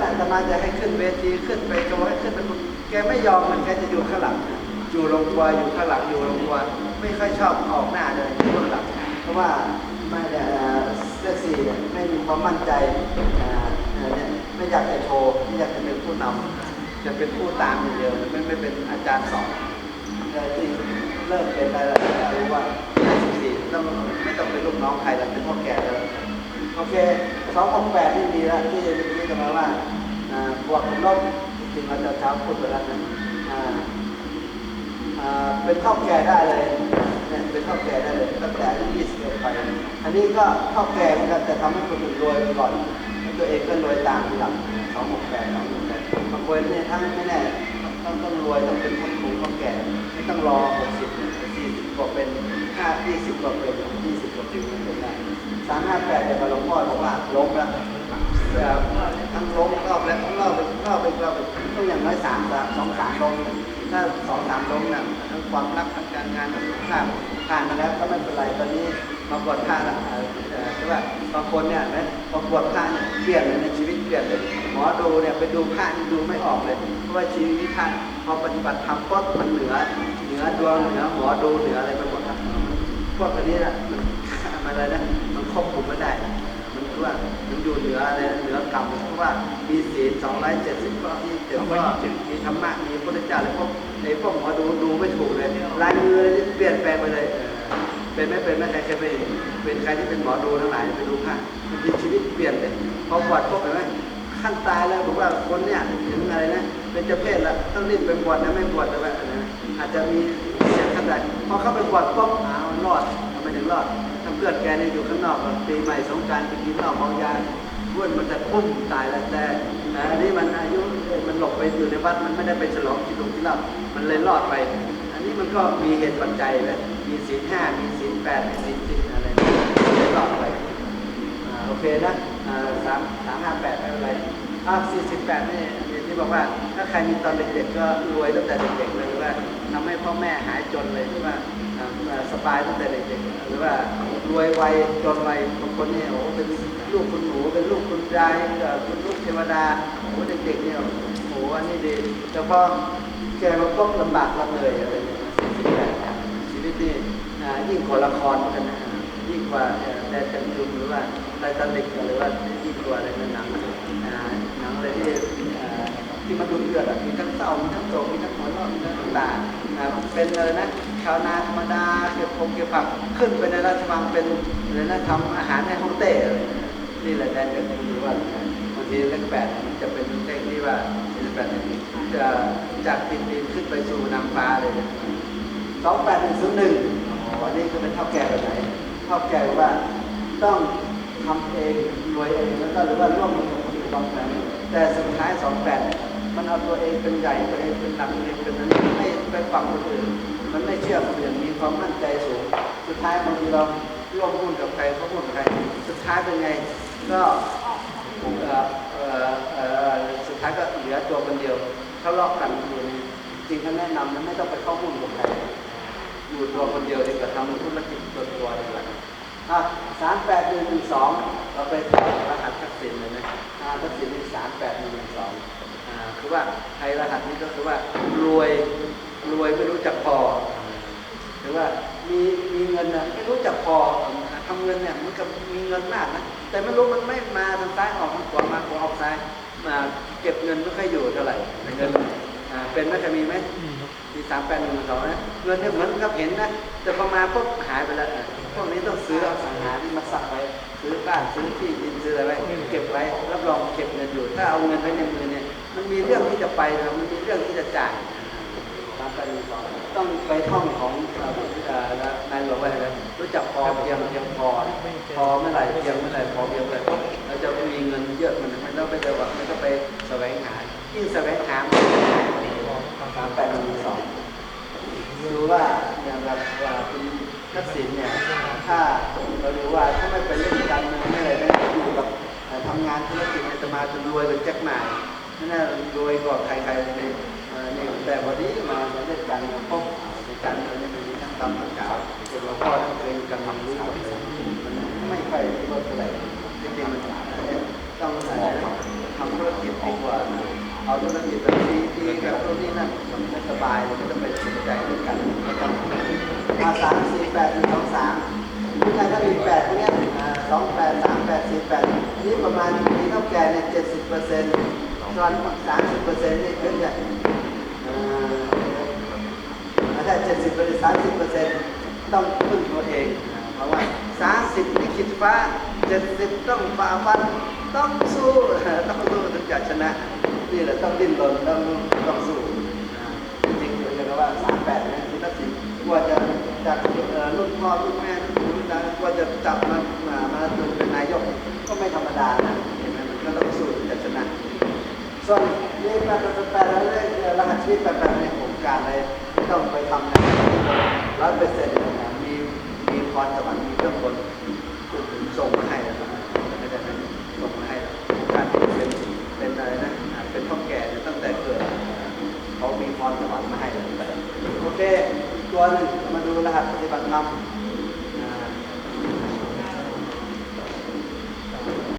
แล้นอาตมาจะให้ขึ้นเวทีขึ้นไปก็ให้ขึ้นไปแกไม่ยอมมันแกจะอยู่ข้างหลัง อยู่ลงครัวอยู่ข้างหลังอยู่ลงครัวไม่ค่อยชอบออกหน้าเลยอยู่ข้างหลังเพราะว่าไม่ได้เอ่อเลือกสี่ไม่มีความมั่นใจไม่อยากจะโชว์ไม่อยากจะเป็นผู้นำจะเป็นผู้ตามอย่างเดียวไม่ไม่เป็นอาจารย์สอนเลยที่เริ่มเป็นอะไรแล้วรู้ว่า54ต้องไม่ต้องเป็นลูกน้องใครแล้วเป็นพ่อแก่แล้ว โอเคสองของแปดที่ดีแล้วที่ที่จะมาว่าอ่าบวกกับลบจริงๆเราจะเช้าพูดไปแล้วนะเป็นข้าวแก่ได้เลยเนี่ยเป็นข้าวแก่ได้เลยตั้งแต่อายุยี่สิบเอ็ดไป อันนี้ก็ข้าวแก่เหมือนกันแต่ทำให้คนอื่นรวยไปก่อนแล้ตัวเองก็รวยตามทีหลังสองหกแปดสองหกแปดบางคนเนี่ยทั้งไม่แน่ต้องต้องรวยต้องเป็นคนคุ้มข้าวแก่ไม่ต้องรอหกสิบ กว่าเป็นห้ายี่สิบกว่าเป็นยี่สิบกว่าเป็นเป็นได้สามห้าแปดเนี่ยมาหลวงพ่อบอกว่าล้มแล้วทั้งล้มรอบแล้วรอบไปรอบไปรอบไปต้องอย่างน้อยสามสามสองสามล้มถ้าสองสามล้มน่ะทั้งความรักทั้งการงานทั้งสุขภาพผ่านมาแล้วก็ไม่เป็นไรตอนนี้มาบวชพระละเอ่อเอ่อใช่ป่ะบางคนเนี่ยนะพอบวชพระเนี่ยเปลี่ยนเลยในชีวิตเปลี่ยนเลยหมอดูเนี่ยไปดูพระนี่ดูไม่ออกเลยเพราะว่าชีวิตพระพอปฏิบัติธรรมก็มันเหนือ นือดวงเหนือหมอดูเหนืออะไรไปหมดครับพวกอันนี้นะมันอะไรนะมันควบคุมไม่ได้ มันว่ามันอยู่เหนืออะไรเหนือกรรมเพราะว่ามีศีลสองร้อยเจ็ดสิบข้อที่เจ็ดข้อมีธรรมะมีพุทธเจ้าเลยพวกไอพวกหมอดูดูไม่ถูกเลยลายมือเลยเปลี่ยนแปลงไปเลยเป็นไม่เป็นไม่ใครเคยไปเป็นใครที่เป็นหมอดูทั้งหลายไปดูพระมันมีชีวิตเปลี่ยนเลยพอบวชพวกเห็นไหม ขั้นตายแล้วบอกว่าคนเนี่ยถึงอะไรนะเป็นเจ้าเพศแล้วต้องรีบไปบวชนะไม่บวชแต่ว่าอะไรนะอาจจะมีเสียขั้นใดพอเข้าไปบวชปุ๊บอ้าวรอดทำไมถึงรอดถ้าเพื่อนแกเนี่ยอยู่ข้างนอกปีใหม่สงกรารไปกินเหล้าเมายาบ้วนมันจะปุ้มตายแล้วแต่แต่อันนี้มันอายุมันหลบไปอยู่ในวัดมันไม่ได้ไปฉลองกินลงกินเหล้ามันเลยรอดไป อันนี้มันก็มีเหตุปัจจัยนะมีศีลห้ามีศีลแปดมีศีลสิบอะไรเลยรอดไปอ่าโอ เคนะสามสามห้าแปดไม่เป็นไรอ่าสี่สิบแปดนี่ที่บอกว่าถ้าใครมีตอนเด็กๆก็รวยตั้งแต่เด็กๆเลยหรือว่าทำให้พ่อแม่หายจนเลยหรือว่าสบายตั้งแต่เด็กๆหรือว่ารวยไวจนไวบางคนเนี่ยโอ้เป็นลูกคุณหนูเป็นลูกคุณยายเป็นลูกเทวดาโอ้เด็กๆเนี่ยโอ้อันนี้ดีแต่พอแกมาพบลำบากลำเลยอะไรอย่างเนี่ยชีวิตนี่ยิ่งกว่าละครกันนะ ว่าเอ่อแดนจันทรุมหรือว่าไททานิกหรือว่ายิ่งกว่าอะไรนหนังหนังอะไรที่ที่มันดูเดือดอะมีทั้งเศร้ามีทั้งโศกมีทั้งหัวเราะมีทั้งน้ำตาอ่าเป็นอะไรนะชาวนาธรรมดาเก็บพงเก็บผักขึ้นไปในราชวังเป็นอะไรนะทำอาหารในฮ่องเต้อะไรนี่แหละแดนกันดูว่าบางทีเลขแปดมันจะเป็นเลขที่ว่าเลขแปดจะจากติดดินขึ้นไปสู่นางฟ้าเลยสองแปดหนึ่งศูนย์หนึ่งวันนี้ก็เป็นเท่าแก่แบบไหน เท่าแกว่าต้องทำเองรวยเองแล้วก็หรือว่าร่วมมือกับคนอื่นบางแผนแต่สุดท้ายสองแปดมันเอาตัวเองเป็นใหญ่ตัวเองเป็นหลักตัวเองเป็นนั้นไม่ไปฟังคนอื่นมันไม่เชื่อคนอื่นมีความมั่นใจสูง สุดท้ายบางทีเราร่วมหุ้นกับใครเขาหุ้นกับใครสุดท้ายเป็นไงก็สุดท้ายก็เหลือตัวคนเดียวเขาลอกกันอยู่จริงเขาแนะนำนะไม่ต้องไปเข้าหุ้นกับใคร อยู่ตัวคนเดียวดีกว่าทำธุรกิจตัวตัวดีกว่าอะสามแปดหนึ่งหนึ่งสองเราไปต่อรหัสทักษิณเลยนะอ่าทักษิณนี่สามแปดหนึ่งหนึ่งสองอ่าคือว่าใครรหัสนี้ก็คือว่ารวยรวยไม่รู้จักพอหรือว่ามีมีเงินนะไม่รู้จักพอทำเงินเนี่ยมันก็มีเงินมากนะแต่ไม่รู้มันไม่มาทางซ้ายออกทางขวามาขวาออกซ้ายมาเก็บเงินไม่ค่อยอยู่เท่าไหร่เงินอ่าเป็นน่าจะมีไหม มีสามแปดหนึ่งสองนะเงินเนี่ยเหมือนกับเห็นนะแต่พอมาปุ๊บหายไปแล้วอะพวกนี้ต้องซื้อเอาสังหาที่มาสักไว้ซื้อบ้านซื้อที่ดินซื้ออะไรไว้เก็บไว้รับรองเก็บเงินอยู่ ถ้าเอาเงินไว้ในมือเนี่ยมันมีเรื่องที่จะไปนะมันมีเรื่องที่จะจ่ายตามการสอนต้องไปท่องของนายหลวงว่าอะไรนะรู้จักพอเพียงเพียงพอพอเมื่อไหร่เพียงเมื่อไหร่พอเพียงเมื่อไหร่เราจะมีเงินเยอะมันไม่ต้องไปเจอว่าไม่ต้องไปแสวงหายิ่งแสวงหามันจะหายตามแปดหนึ่งสองดูว่าอย่างแบบว่าคุณ ทักษิณเนี่ยถ้าเราดูว่าถ้าไม่ไปเล่นการเมืองไม่อะไรไม่อยู่กับทำงานธุรกิจจะมาจนรวยเป็นแจ็คหมานั่นน่ะรวยกว่าใครๆในเอ่อนี่แต่วันนี้มาเล่นการเมืองพบในการเมืองเนี่ยมันมีทั้งตำทั้งขาวเป็นหลวงพ่อท่านเคยกันมันรู้หมดเลยมันไม่ค่อยรู้เท่าไหร่จริงๆมันต้องทำธุรกิจเองเอาธุรกิจแบบดีดีกับตัวนี้นั่นมันสบายเลยไม่ต้องไปสนใจด้วยกันไม่ต้องมาสา แปดหนึ่งสองสามนี่ไงถ้ามีแปดพวกนี้สองแปดสามแปดสี่แปดนี่ประมาณมีเท่าแก่เนี่ยเจ็ดสิบเปอร์เซ็นต์ส่วนสามสิบเปอร์เซ็นต์นี่เพิ่งจะเอ่อไม่ใช่เจ็ดสิบเปอร์เซ็นต์สามสิบเปอร์เซ็นต์ต้องพึ่งตัวเองเพราะว่าสามสิบนี่คิดฟ้าเจ็ดสิบต้องฝ่าฟันต้องสู้ต้องสู้ถึงจะชนะนี่แหละต้องดิ้นรนต้องต้องสู้จริงๆเรียกว่าสามแปดนะคุณทักษิณกว่าจะ จากรุ่นพ่อรุ่นแม่รุ่นปู่รุ่นตาว่าจะจับมามามาเป็นนายกก็ไม่ธรรมดานะเห็นไหมมันก็ต้องสู้ถึงจะชนะส่วนนี่แปดแปดแล้วเลยรหัสชีวิตแปดแปดในโครงการอะไรต้องไปทำนะร้อยเปอร์เซ็นต์เลยนะมีมีพรสวรรค์มีเครื่องบนส่งมาให้แล้วนะไม่ได้นะส่งมาให้แล้วการเป็นเป็นอะไรนะเป็นพ่อแก่ตั้งแต่เกิดเขามีพรสวรรค์มาให้แล้ว ตัวหนึ่งมาดูรหัสปฏิบัตินำ